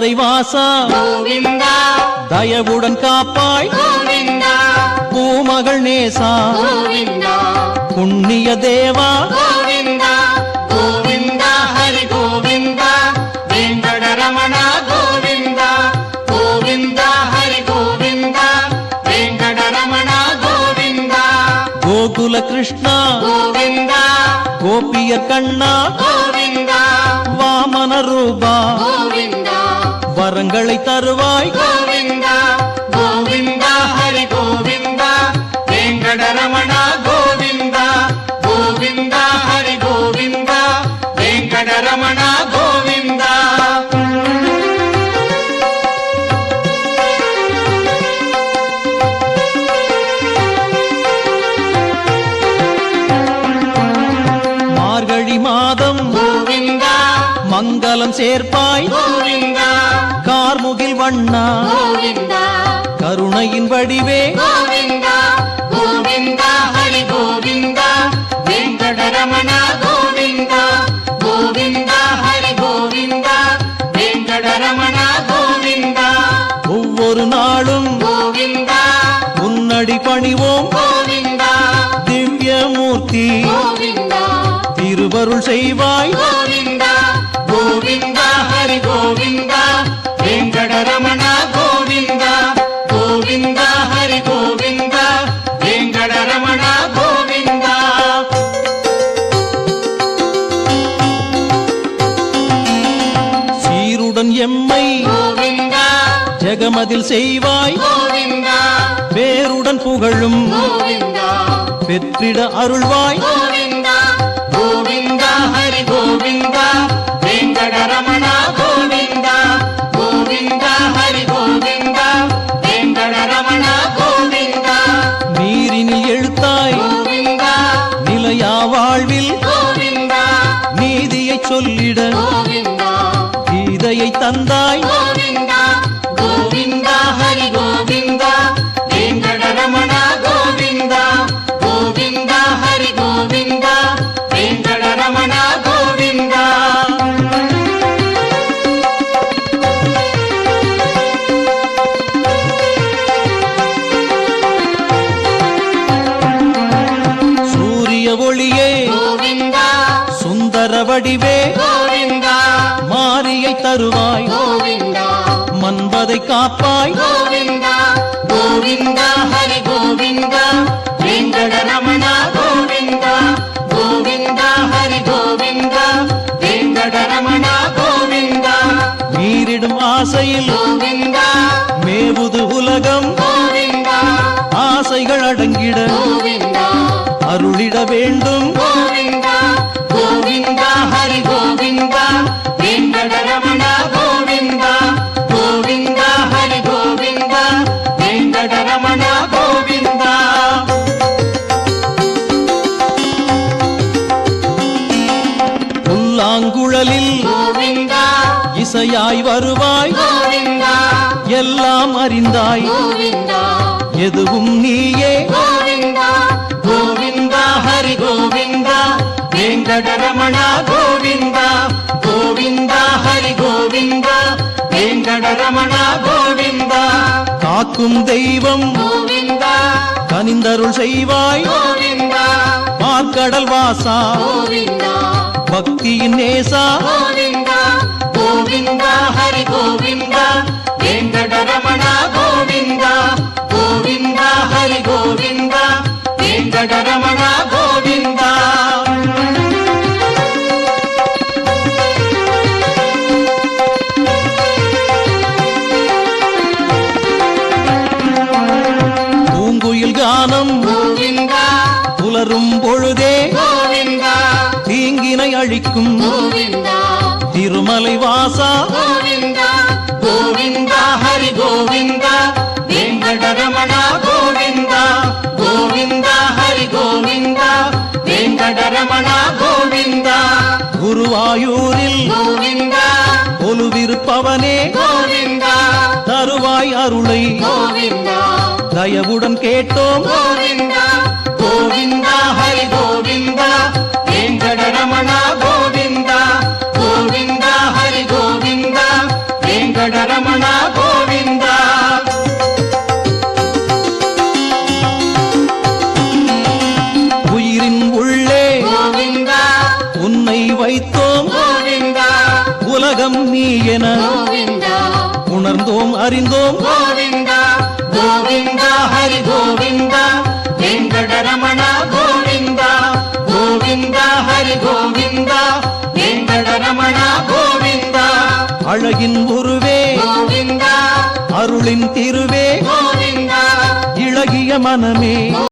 வாசா. கோவிந்தா. தயவுடன் காப்பாய். பூமகள் நேசா. கோவிந்தா. புண்ணிய தேவா. கோகுல கிருஷ்ணா. கோவிந்தா. கோபியர் கண்ணா. கோவிந்தா. வாமன ரூபா. கோவிந்தா. வரங்களை தருவாய். கோவிந்தா கோவிந்தா ஹரி கோவிந்தா வெங்கடரமண கோவிந்தா கோவிந்தா ஹரி கோவிந்தா வெங்கடரமண கோவிந்தா. மார்கழி மாதம் கோவிந்தா மங்களம் சேர்ப்பாய். கோவிந்தா வண்ணா. கோவிந்தா. கருணையின் வடிவே. கோவிந்தா கோவிந்தா ஹரி கோவிந்தா. வெங்கடரமண கோவிந்தா. கோவிந்தா ஹரி கோவிந்தா. வெங்கடரமண கோவிந்தா. ஒவ்வொரு நாளும் கோவிந்தா. முன்னடி பணிவோம். கோவிந்தா. திவ்யமூர்த்தி. கோவிந்தா. திருவருள் செய்வாய். கோவிந்தா. கோவிந்தா ஹரி கோவிந்தா. ஜெகமதில் செய்வாய். கோவிந்தா. பேருடன் புகழும். பெற்றிட அருள்வாய். கோவிந்தா. கோவிந்தா ஹரி கோவிந்தா. வெங்கடரமண கோவிந்தா. கோவிந்தா ஹரி கோவிந்தா. வெங்கடரமண கோவிந்தா. நீரினில் எழுத்தாய். கோவிந்தா. நிலையா வாழ்வில். கோவிந்தா. நீதியை சொல்லிட. கோவிந்தா. கீதையை தந்தாய். வடிவே கோவிந்தா. மாரியை தருவாய். கோவிந்தா. மன்பதை காப்பாய். கோவிந்தா. கோவிந்தா ஹரி கோவிந்தா. வெங்கடரமண கோவிந்தா. கோவிந்தா ஹரி கோவிந்தா. வெங்கடரமண கோவிந்தா. நீரிடும் ஆசையில் கோவிந்தா. மேவுது உலகம். கோவிந்தா. ஆசைகள் அடங்கிட கோவிந்தா. அருளிட வேண்டும். கோவிந்தா. கோவிந்தா. புல்லாங்குழலில் கோவிந்தா இசையாய் வருவாய். கோவிந்தா. எல்லாம் அறிந்தாய். கோவிந்தா. எதுவும் நீயே. கோவிந்தா கோவிந்தா ஹரி கோவிந்தா வெங்கடரமண கோவிந்தா. வெங்கடரமண கோவிந்தா. காக்கும் தெய்வம் கோவிந்தா. கனிந்தருள் செய்வாய். கோவிந்தா. பார்க்கடல் வாசா. கோவிந்தா. பக்தியின் நேசா. கோவிந்தா. கோவிந்தா ஹரி கோவிந்தா. வெங்கடரமண கோவிந்தா. கோவிந்தா ஹரி கோவிந்தா. வெங்கடரமண கோவிந்தா கோவிந்தா. புலரும் பொழுதே தீங்கினை அழிக்கும் திருமலை வாசா. கோவிந்தா. ஹரி கோவிந்தா. வெங்கடரமண கோவிந்தா. கோவிந்தா. ஹரி கோவிந்தா. வெங்கடரமண கோவிந்தா. குருவாயூரில் கோவிந்தா. கொலுவிருப்பவனே கோவிந்தா. தருவாய் அருளை. கோவிந்தா. தயவுடன் கேட்டோம். கோவிந்தா கோவிந்தா ஹரி கோவிந்தா வேங்கட ரமணா கோவிந்தா கோவிந்தா ஹரி கோவிந்தா வேங்கட ரமணா கோவிந்தா. உயிரின் உள்ளே கோவிந்தா உன்னை வைத்தோம். கோவிந்தா உலகம் நீ என உணர்ந்தோம் அறிந்தோம். கோவிந்தா கோவிந்தா ஹரி கோவிந்தா வெங்கடரமண கோவிந்தா கோவிந்தா ஹரி கோவிந்தா வெங்கடரமண கோவிந்தா. அழகின் உருவே கோவிந்தா அருளின் திருவே கோவிந்தா. இளகிய மனமே.